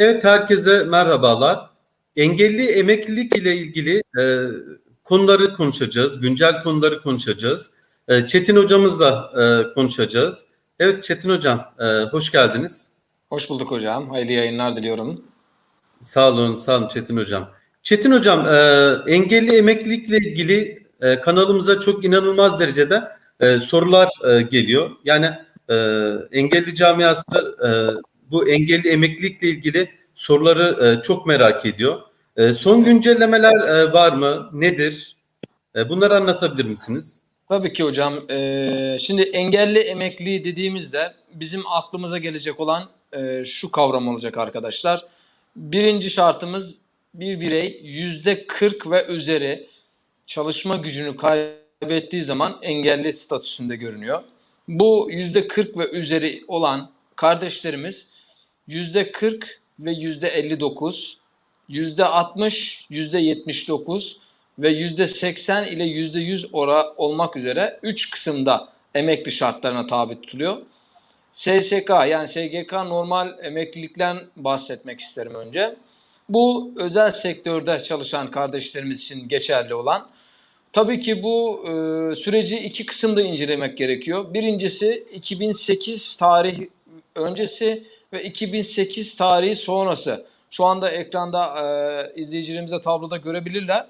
Evet, herkese merhabalar. Engelli emeklilik ile ilgili e, konuları konuşacağız, güncel konuları konuşacağız. E, Çetin hocamızla e, konuşacağız. Evet Çetin hocam, e, hoş geldiniz. Hoş bulduk hocam. Hayırlı yayınlar diliyorum. Sağ olun, sağ olun Çetin hocam. Çetin hocam, e, engelli emeklilikle ilgili e, kanalımıza çok inanılmaz derecede e, sorular e, geliyor. Yani e, engelli camiası e, bu engelli emeklilikle ilgili soruları e, çok merak ediyor. E, son güncellemeler e, var mı? Nedir? E, bunları anlatabilir misiniz? Tabii ki hocam. Ee, şimdi engelli emekli dediğimizde bizim aklımıza gelecek olan e, şu kavram olacak arkadaşlar. Birinci şartımız bir birey yüzde 40 ve üzeri çalışma gücünü kaybettiği zaman engelli statüsünde görünüyor. Bu yüzde 40 ve üzeri olan kardeşlerimiz 40 ve yüzde 59, yüzde 60, yüzde 79 ve yüzde 80 ile yüzde 100 ora olmak üzere 3 kısımda emekli şartlarına tabi tutuluyor. SSK yani SGK normal emeklilikten bahsetmek isterim önce. Bu özel sektörde çalışan kardeşlerimiz için geçerli olan. Tabii ki bu e, süreci iki kısımda incelemek gerekiyor. Birincisi 2008 tarih öncesi ve 2008 tarihi sonrası. Şu anda ekranda e, izleyicilerimiz de tabloda görebilirler.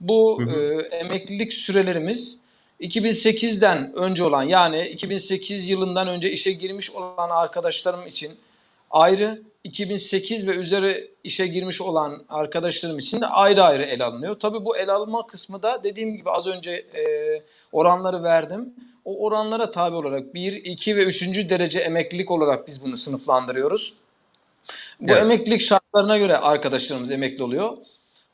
Bu Hı hı. e, emeklilik sürelerimiz 2008'den önce olan yani 2008 yılından önce işe girmiş olan arkadaşlarım için ayrı, 2008 ve üzeri işe girmiş olan arkadaşlarım için de ayrı ayrı ele alınıyor. Tabii bu ele alma kısmı da dediğim gibi az önce e, oranları verdim. O oranlara tabi olarak 1, 2 ve 3. derece emeklilik olarak biz bunu sınıflandırıyoruz. Bu Evet. emeklilik şartlarına göre arkadaşlarımız emekli oluyor.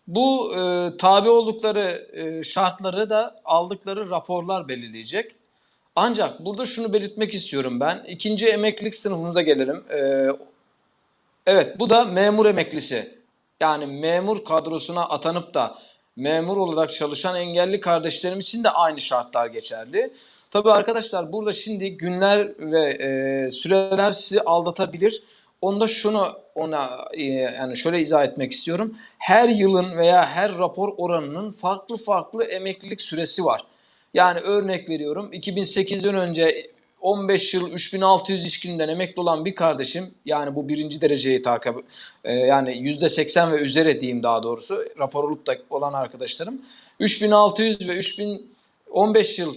Bu e, tabi oldukları e, şartları da aldıkları raporlar belirleyecek. Ancak burada şunu belirtmek istiyorum ben. İkinci emeklilik sınıfımıza gelelim. E, evet bu da memur emeklisi. Yani memur kadrosuna atanıp da memur olarak çalışan engelli kardeşlerim için de aynı şartlar geçerli. Tabii arkadaşlar burada şimdi günler ve e, süreler sizi aldatabilir. Onda şunu ona e, yani şöyle izah etmek istiyorum. Her yılın veya her rapor oranının farklı farklı emeklilik süresi var. Yani örnek veriyorum 2008'den önce 15 yıl 3600 iş gününden emekli olan bir kardeşim yani bu birinci dereceyi takip e, yani %80 ve üzeri diyeyim daha doğrusu rapor olup da olan arkadaşlarım 3600 ve 3015 yıl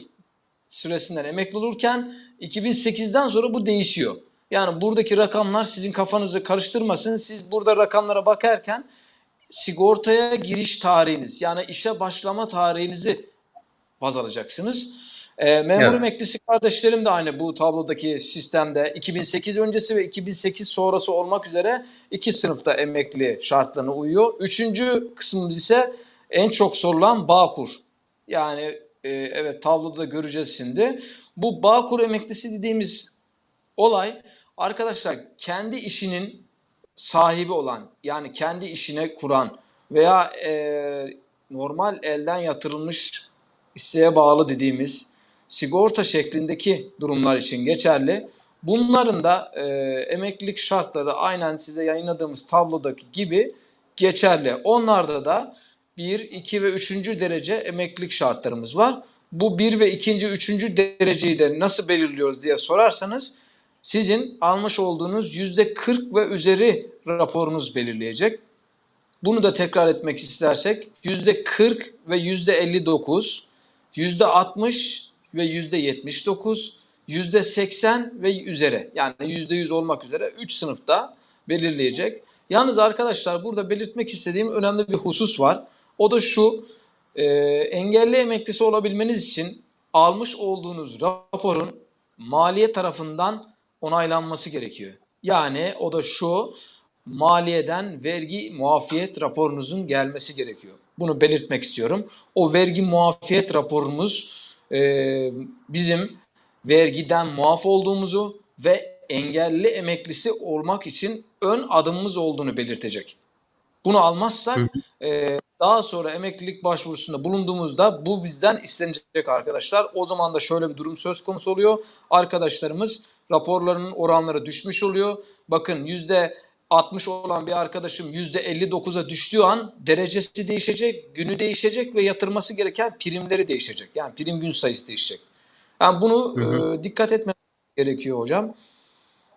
süresinden emekli olurken 2008'den sonra bu değişiyor. Yani buradaki rakamlar sizin kafanızı karıştırmasın. Siz burada rakamlara bakarken sigortaya giriş tarihiniz yani işe başlama tarihinizi baz alacaksınız. Ee, memur Evet. emeklisi kardeşlerim de aynı bu tablodaki sistemde 2008 öncesi ve 2008 sonrası olmak üzere iki sınıfta emekli şartlarına uyuyor. Üçüncü kısmımız ise en çok sorulan Bağkur. Yani e, evet tabloda da göreceğiz şimdi. Bu Bağkur emeklisi dediğimiz olay arkadaşlar kendi işinin sahibi olan yani kendi işine kuran veya e, normal elden yatırılmış isteğe bağlı dediğimiz sigorta şeklindeki durumlar için geçerli. Bunların da e, emeklilik şartları aynen size yayınladığımız tablodaki gibi geçerli. Onlarda da 1, 2 ve 3. derece emeklilik şartlarımız var. Bu 1 ve 2. 3. dereceyi de nasıl belirliyoruz diye sorarsanız sizin almış olduğunuz %40 ve üzeri raporunuz belirleyecek. Bunu da tekrar etmek istersek %40 ve %59, %60 ve %79, %80 ve üzeri yani %100 olmak üzere 3 sınıfta belirleyecek. Yalnız arkadaşlar burada belirtmek istediğim önemli bir husus var. O da şu, e, engelli emeklisi olabilmeniz için almış olduğunuz raporun maliye tarafından onaylanması gerekiyor. Yani o da şu, maliyeden vergi muafiyet raporunuzun gelmesi gerekiyor. Bunu belirtmek istiyorum. O vergi muafiyet raporumuz e, bizim vergiden muaf olduğumuzu ve engelli emeklisi olmak için ön adımımız olduğunu belirtecek. Bunu almazsak e, daha sonra emeklilik başvurusunda bulunduğumuzda bu bizden istenecek arkadaşlar. O zaman da şöyle bir durum söz konusu oluyor. Arkadaşlarımız raporlarının oranları düşmüş oluyor. Bakın yüzde 60 olan bir arkadaşım %59'a düştüğü an derecesi değişecek, günü değişecek ve yatırması gereken primleri değişecek. Yani prim gün sayısı değişecek. Yani bunu Hı hı. e, dikkat etmemiz gerekiyor hocam.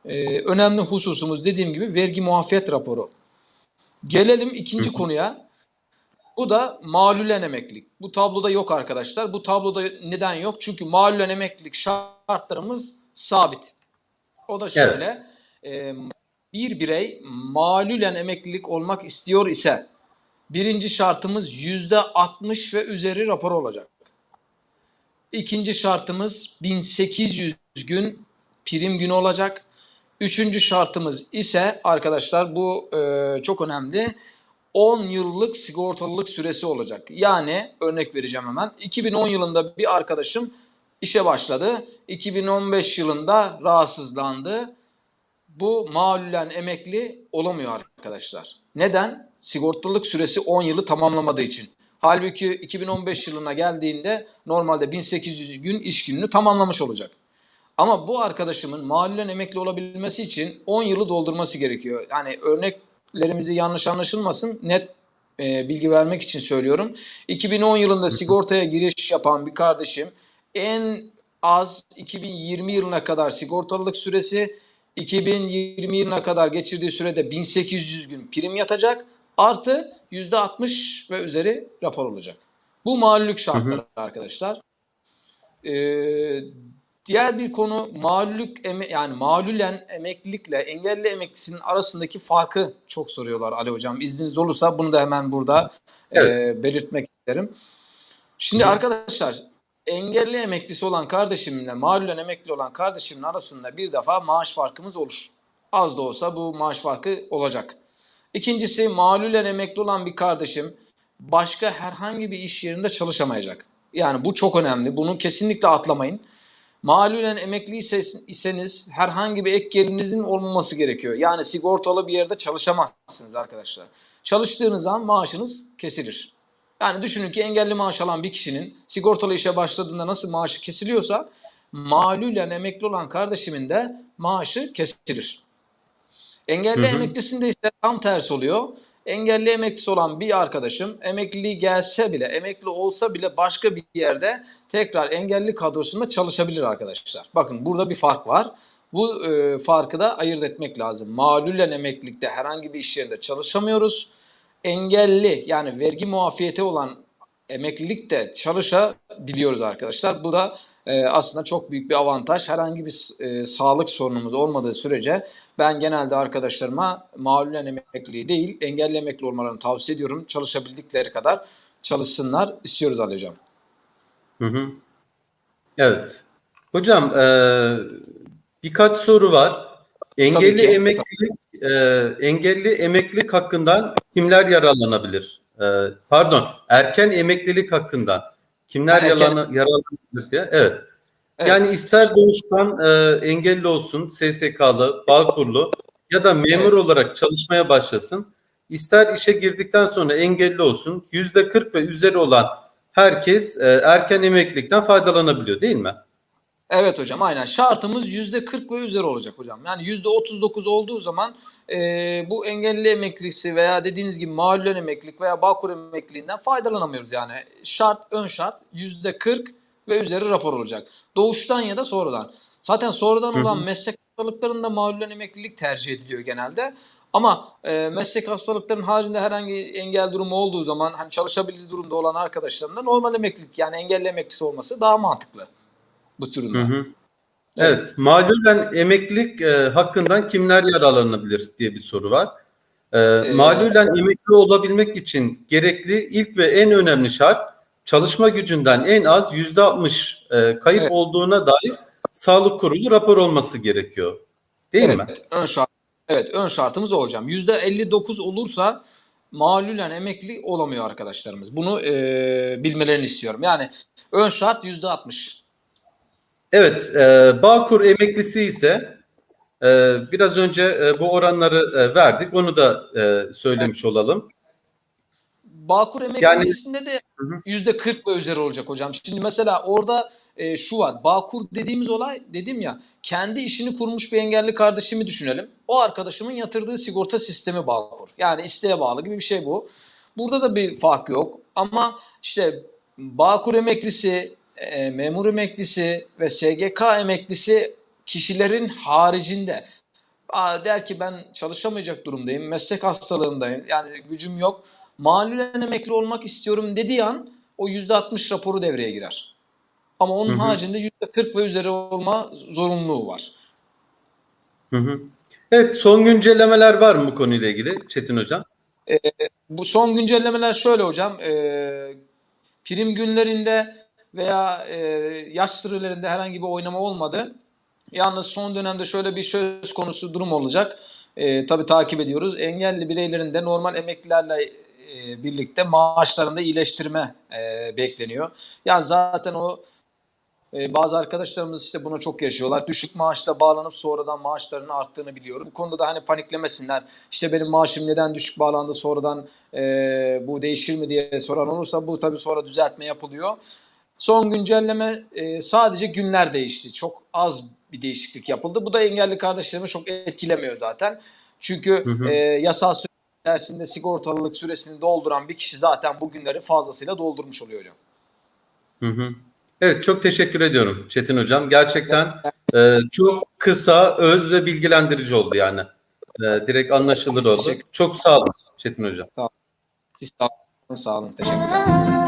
E, önemli hususumuz dediğim gibi vergi muafiyet raporu. Gelelim ikinci Hı hı. konuya. Bu da malülen emeklilik. Bu tabloda yok arkadaşlar. Bu tabloda neden yok? Çünkü malülen emeklilik şartlarımız sabit. O da şöyle. e, bir birey malülen emeklilik olmak istiyor ise birinci şartımız yüzde 60 ve üzeri rapor olacak. İkinci şartımız 1800 gün prim günü olacak. Üçüncü şartımız ise arkadaşlar bu e, çok önemli. 10 yıllık sigortalılık süresi olacak. Yani örnek vereceğim hemen. 2010 yılında bir arkadaşım işe başladı. 2015 yılında rahatsızlandı. Bu malulen emekli olamıyor arkadaşlar. Neden? Sigortalılık süresi 10 yılı tamamlamadığı için. Halbuki 2015 yılına geldiğinde normalde 1800 gün iş gününü tamamlamış olacak. Ama bu arkadaşımın malulen emekli olabilmesi için 10 yılı doldurması gerekiyor. Yani örneklerimizi yanlış anlaşılmasın. Net e, bilgi vermek için söylüyorum. 2010 yılında sigortaya giriş yapan bir kardeşim en az 2020 yılına kadar sigortalılık süresi 2020 yılına kadar geçirdiği sürede 1800 gün prim yatacak. Artı %60 ve üzeri rapor olacak. Bu mağlullük şartları arkadaşlar. Ee, diğer bir konu mağlullük eme- yani mağlulen emeklilikle engelli emeklisinin arasındaki farkı çok soruyorlar Ali hocam. İzniniz olursa bunu da hemen burada e, belirtmek isterim. Şimdi hı. arkadaşlar engelli emeklisi olan kardeşimle mağlulen emekli olan kardeşimin arasında bir defa maaş farkımız olur. Az da olsa bu maaş farkı olacak. İkincisi mağlulen emekli olan bir kardeşim başka herhangi bir iş yerinde çalışamayacak. Yani bu çok önemli. Bunu kesinlikle atlamayın. Mağlulen emekli ise- iseniz herhangi bir ek gelirinizin olmaması gerekiyor. Yani sigortalı bir yerde çalışamazsınız arkadaşlar. Çalıştığınız zaman maaşınız kesilir. Yani düşünün ki engelli maaş alan bir kişinin sigortalı işe başladığında nasıl maaşı kesiliyorsa mağlulen emekli olan kardeşimin de maaşı kesilir. Engelli Hı hı. emeklisinde ise tam tersi oluyor. Engelli emeklisi olan bir arkadaşım emekliliği gelse bile, emekli olsa bile başka bir yerde tekrar engelli kadrosunda çalışabilir arkadaşlar. Bakın burada bir fark var. Bu e, farkı da ayırt etmek lazım. Mağlulen emeklilikte herhangi bir iş yerinde çalışamıyoruz. Engelli yani vergi muafiyeti olan emeklilikte çalışabiliyoruz arkadaşlar. Bu da e, aslında çok büyük bir avantaj. Herhangi bir e, sağlık sorunumuz olmadığı sürece ben genelde arkadaşlarıma mağlulen emekliliği değil, engelli emekli olmalarını tavsiye ediyorum. Çalışabildikleri kadar çalışsınlar istiyoruz Ali Hocam. Hı hı. Evet. Hocam eee, birkaç soru var. Engelli emeklilik eee, engelli emeklilik hakkından kimler yararlanabilir? Eee, pardon, erken emeklilik hakkından kimler erken- yararlan- yararlanabilir diye. Evet. Evet. Yani ister doğuştan eee, engelli olsun, SSK'lı, Bağkurlu ya da memur Evet. olarak çalışmaya başlasın. İster işe girdikten sonra engelli olsun, yüzde 40 ve üzeri olan herkes e, erken emeklilikten faydalanabiliyor değil mi? Evet hocam aynen. Şartımız %40 ve üzeri olacak hocam. Yani %39 olduğu zaman e, bu engelli emeklisi veya dediğiniz gibi mağlulen emeklilik veya Bağkur emekliliğinden faydalanamıyoruz yani. Şart, ön şart %40 ve üzeri rapor olacak. Doğuştan ya da sonradan. Zaten sonradan olan meslek hastalıklarında mağlulen emeklilik tercih ediliyor genelde. Ama e, meslek hastalıklarının haricinde herhangi engel durumu olduğu zaman hani çalışabilir durumda olan arkadaşların da normal emeklilik yani engelli emeklisi olması daha mantıklı bu türünde. Hı hı. Evet, malulen emeklilik e, hakkından kimler yararlanabilir diye bir soru var. E, malulen emekli olabilmek için gerekli ilk ve en önemli şart çalışma gücünden en az yüzde 60 kayıp Evet. olduğuna dair sağlık kurulu rapor olması gerekiyor. Değil evet, mi? Ön şart, evet, ön şartımız o hocam. %59 olursa malulen emekli olamıyor arkadaşlarımız. Bunu e, bilmelerini istiyorum. Yani ön şart %60. Evet, e, Bağkur emeklisi ise e, biraz önce e, bu oranları e, verdik. Onu da e, söylemiş olalım. Bağkur Yani- emeklisinde de Hı hı. %40 ve üzeri olacak hocam. Şimdi mesela orada e, şu var. Bağkur dediğimiz olay dedim ya kendi işini kurmuş bir engelli kardeşimi düşünelim. O arkadaşımın yatırdığı sigorta sistemi Bağkur. Yani isteğe bağlı gibi bir şey bu. Burada da bir fark yok. Ama işte Bağkur emeklisi, e, memur emeklisi ve SGK emeklisi kişilerin haricinde Aa, der ki ben çalışamayacak durumdayım, meslek hastalığındayım, yani gücüm yok. Malulen emekli olmak istiyorum dediği an o %60 raporu devreye girer. Ama onun Hı hı. haricinde %40 ve üzeri olma zorunluluğu var. Hı hı. Evet son güncellemeler var mı bu konuyla ilgili Çetin Hocam? Bu son güncellemeler şöyle hocam. E, prim günlerinde veya e, yaş sürelerinde herhangi bir oynama olmadı. Yalnız son dönemde şöyle bir söz konusu durum olacak. E, tabii takip ediyoruz. Engelli bireylerin de normal emeklilerle e, birlikte maaşlarında iyileştirme e, bekleniyor. Yani zaten o e, bazı arkadaşlarımız işte buna çok yaşıyorlar. Düşük maaşla bağlanıp sonradan maaşlarının arttığını biliyorum. Bu konuda da hani paniklemesinler. İşte benim maaşım neden düşük bağlandı sonradan e, bu değişir mi diye soran olursa bu tabii sonra düzeltme yapılıyor. Son güncelleme e, sadece günler değişti. Çok az bir değişiklik yapıldı. Bu da engelli kardeşlerimi çok etkilemiyor zaten. Çünkü Hı hı. e, yasal süre içerisinde sigortalılık süresini dolduran bir kişi zaten bu günleri fazlasıyla doldurmuş oluyor hocam. Hı hı. Evet çok teşekkür ediyorum Çetin Hocam. Gerçekten e, çok kısa, öz ve bilgilendirici oldu yani. E, direkt anlaşılır oldu. Çok sağ olun Çetin Hocam. Siz sağ olun. Sağ olun. Teşekkürler.